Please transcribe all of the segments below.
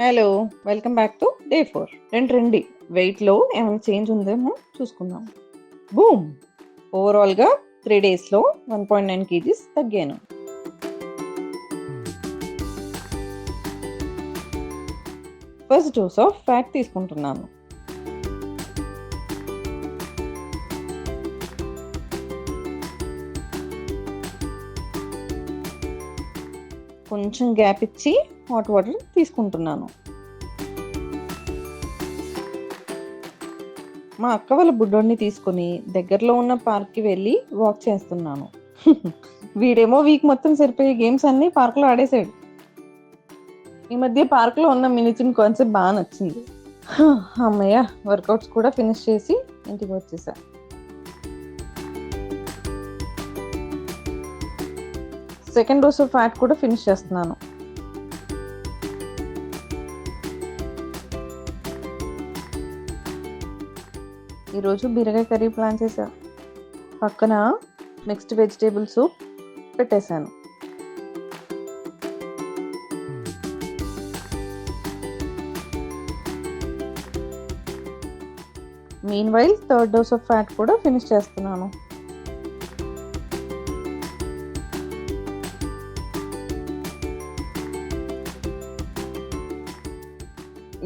Hello welcome back to day four రెండు రండి. వెయిట్లో ఏమైనా చేంజ్ ఉందేమో చూసుకుందాం. బూమ్ ఓవరాల్గా త్రీ డేస్లో వన్ పాయింట్ నైన్ కేజీస్ తగ్గాను. ఫస్ట్ డోస్ ఆఫ్ ఫ్యాట్ తీసుకుంటున్నాను. కొంచెం గ్యాప్ ఇచ్చి హాట్ వాటర్ తీసుకుంటున్నాను. మా అక్క వాళ్ళ బుడ్డోడిని తీసుకొని దగ్గరలో ఉన్న పార్క్కి వెళ్ళి వాక్ చేస్తున్నాను. వీడేమో వీక్ మొత్తం సరిపోయే గేమ్స్ అన్నీ పార్క్లో ఆడేసాడు. ఈ మధ్య పార్క్లో ఉన్న మినీ జిమ్ కాన్సెప్ట్ బాగా నచ్చింది. అమ్మయ్య వర్కౌట్స్ కూడా ఫినిష్ చేసి ఇంటికి వచ్చేసా. సెకండ్ డోస్ ఆఫ్ ఫ్యాట్ కూడా ఫినిష్ చేస్తున్నాను. ఈరోజు బీరకాయ కర్రీ ప్లాన్ చేశా. పక్కన మిక్స్డ్ వెజిటేబుల్ సూప్ పెట్టేశాను. Meanwhile third dose of fat కూడా ఫినిష్ చేస్తున్నాను.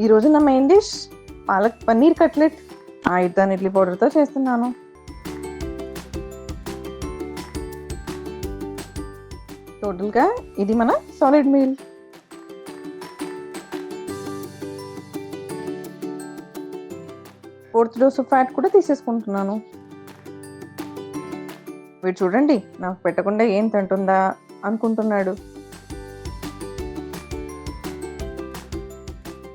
ఈరోజు నా main dish palak paneer cutlet. ఆయుధాన్ idli పౌడర్తో చేస్తున్నాను. టోటల్గా ఇది మన solid meal fourth dose of fat కూడా తీసేసుకుంటున్నాను. వీడు చూడండి నాకు పెట్టకుండా ఏం తింటుందా అనుకుంటున్నాడు.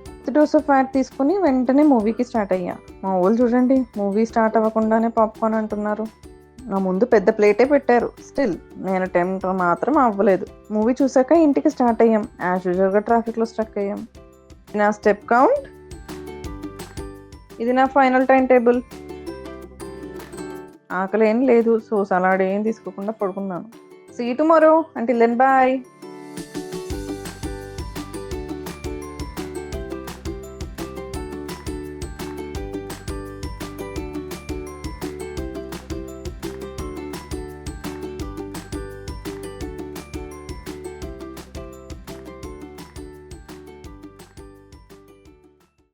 ఫిఫ్త్ డోస్ ఆఫ్ ఫ్యాట్ తీసుకుని వెంటనే మూవీకి స్టార్ట్ అయ్యా. మా వాళ్ళు చూడండి మూవీ స్టార్ట్ అవ్వకుండానే పాప్కార్న్ అంటున్నారు. నా ముందు పెద్ద ప్లేటే పెట్టారు. స్టిల్ నేను టెంప్ట్ మాత్రం అవ్వలేదు. మూవీ చూసాక ఇంటికి స్టార్ట్ అయ్యాం. యాజ్ యూజువల్గా ట్రాఫిక్లో స్ట్రక్ అయ్యాం. నా స్టెప్ కౌంట్ ఇది నా ఫైనల్ టైం టేబుల్ ఆకలి ఏం లేదు. సో సలాడ్ ఏం తీసుకోకుండా పడుకున్నాను. సీ టుమారో అంటే లెన్ బాయ్